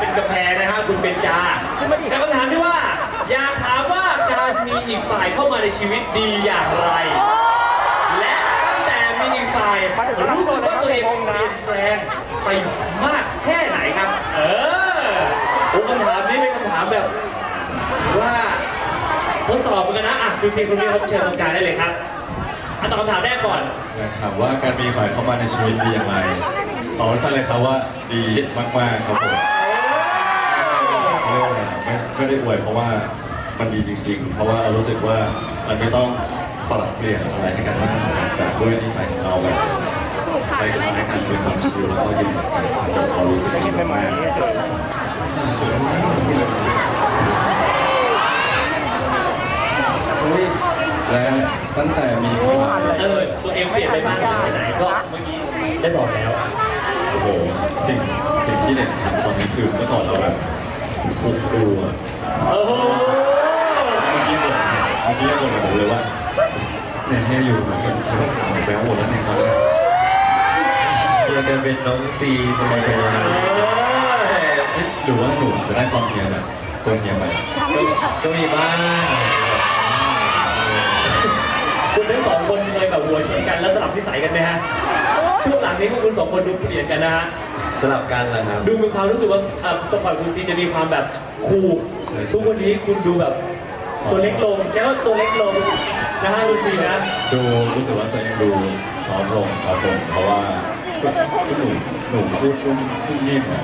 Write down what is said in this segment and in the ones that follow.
เป็นกำแพนะฮะคุณเป็นจาแต่คำถามที่ว่า อยากถามว่าการมีอีกฝ่ายเข้ามาในชีวิตดีอย่างไร และตั้งแต่มีอีกฝ่ายรู้สึกว่าตัวเองเปลี่ยนแปลงไปมากแค่ไหนครับ เออโอ้คำถามนี้เป็นคำถามแบบว่าทดสอบเหมือนกันนะอะคุณซีคุณนี่ครับเชิญตรงกลางได้เลยครับอะตอบคำถามแรกก่อน ถามว่าการมีฝ่ายเข้ามาในชีวิตดีอย่างไรตอบสั้นเลยครับว่าดีมากๆครับผม เขาเรียกว่าอะไรไม่ไม่ได้อวยเพราะว่ามันดีจริง ๆ เพราะว่าเรารู้สึกว่ามันไม่ต้องปรับเปลี่ยนอะไรให้กันมากจากด้วยนิสัยของเราแบบไปคล้ายกันเป็นความชิลแล้วก็ยิ้มแบบกันเรารู้สึกดีมากๆและตั้งแต่มีฝ่ายเออตัวเองเปลี่ยนไปมากแค่ไหนก็เมื่อกี้ได้บอกแล้ว โอ้โหสิ่งสิ่งที่เด่นชัดตอนนี้คือเมื่อก่อนเราแบบ ถูกครูอะโอ้โหเมื่อกี้บ่นเมื่อกี้ยังบ่นกับผมเลยว่าเนี่ยให้อยู่เหมือนกับใช้ภาษาแบลหมดแล้วเนี่ยครับเราจะเป็นน้องซีสมัยเป็นหรือว่าหนูจะได้ความเฮียแบบตัวเฮียไหมก็มีบ้างคุณทั้งสองคนเคยแบบหัวฉีดกันแล้วสลับนิสัยกันไหมฮะ ช่วงหลังนี้พวกคุณสองคนดูเปลี่ยนกันนะฮะ สลับกันเหรอครับ ดูมีความรู้สึกว่าเอ่อตัวก่อนคุณซีจะมีความแบบคูลทุกวันนี้คุณดูแบบตัวเล็กลงแค่ว่าตัวเล็กลงนะฮะคุณซีนะ ดูรู้สึกว่าตัวเองดูซอฟต์ลงครับผมเพราะว่าก็หนูหนูพูดชุ่มชุ่มนิ่มอะ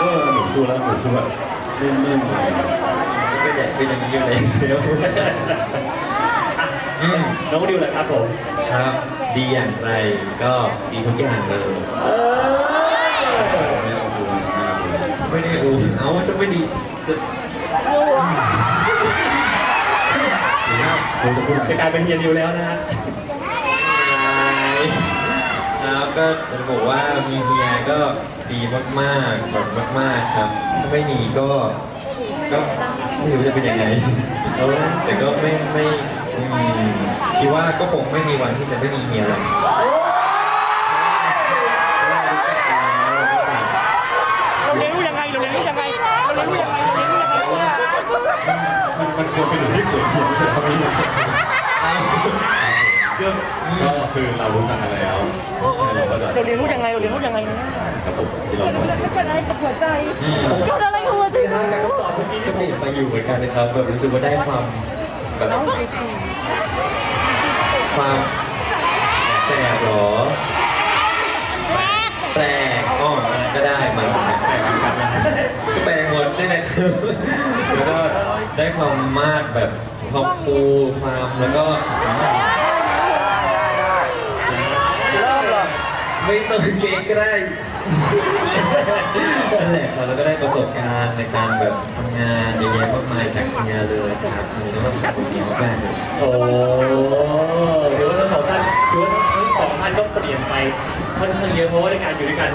ก็หนูพูดแล้วหนูพูดแบบนิ่มๆเลยก็อยากเป็นอย่างนี้อยู่เลยเดี๋ยวอืมน้องดิวแหละครับผม ครับ ดีอย่างไรก็ดีทุกอย่างเลยเออไม่เอาดูมากเลยไม่ได้อูเอาจะไม่ดีจะผมจะพูดจะกลายเป็นเฮียดิวแล้วนะฮะครับก็จะบอกว่ามีเฮียก็ดีมากๆแบบมาก ๆครับ ถ้าไม่มีก็ก็ไม่รู้จะเป็นยังไงเออแต่ก็ไม่ไม่อืม คิดว่าก็คงไม่มีวันที่จะไม่มีเฮียหรอกเราเลี้ยงลูกยังไงเราเลี้ยงลูกยังไงเราเลี้ยงลูกยังไงเราเลี้ยงลูกยังไงมันมันควรเป็นหนูที่เขินเขียนไม่ใช่ครับพี่ก็คือเรารู้จักกันแล้วเราก็จะเราเลี้ยงลูกยังไงเราเลี้ยงลูกยังไงครับผมที่เราบอกเกิดอะไรกับหัวใจเกิดอะไรกับหัวใจก็เปลี่ยนไปอยู่เหมือนกันนะครับแบบรู้สึกว่าได้ความ ความแสบเหรอแปลกอ๋ออันก็ได้มาแปลกกันนะก็แปลงหมดได้นะครับแล้วก็ได้ความมากแบบความคูลความแล้วก็เริ่มเหรอไม่ต้องเก่งก็ได้ นั่นแหละครับแล้วก็ได้ประสบการณ์ในการแบบทำงานเยอะแยะมากมายจากทำงานเลยครับอันนี้ก็ขอบคุณดีมากๆเลยโอ้ถือว่าทั้งสองท่านถือว่าทั้งสองท่านก็เปลี่ยนไปค่อนข้างเยอะเพราะว่าในการอยู่ด้วยกัน